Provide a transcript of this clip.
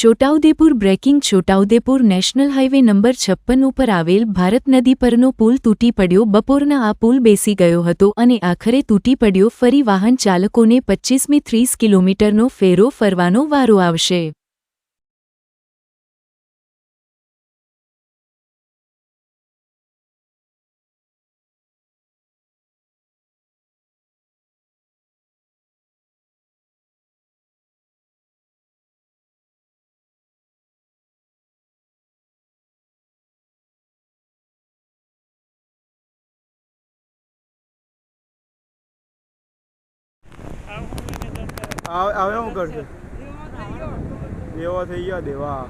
Chhota Udepur breaking Chhota Udepur national highway number છપ્પન ઉપર આવેલ ભારત નદી પરનો પુલ તૂટી પડ્યો. બપોરના આ પુલ બેસી ગયો હતો અને આખરે તૂટી પડ્યો. ફરી વાહન ચાલકોને પચ્ચીસમી ત્રીસ કિલોમીટરનો ફેરો ફરવાનો વારો આવશે. આવે હું કરશે? દેવા થઈ ગયા. દેવા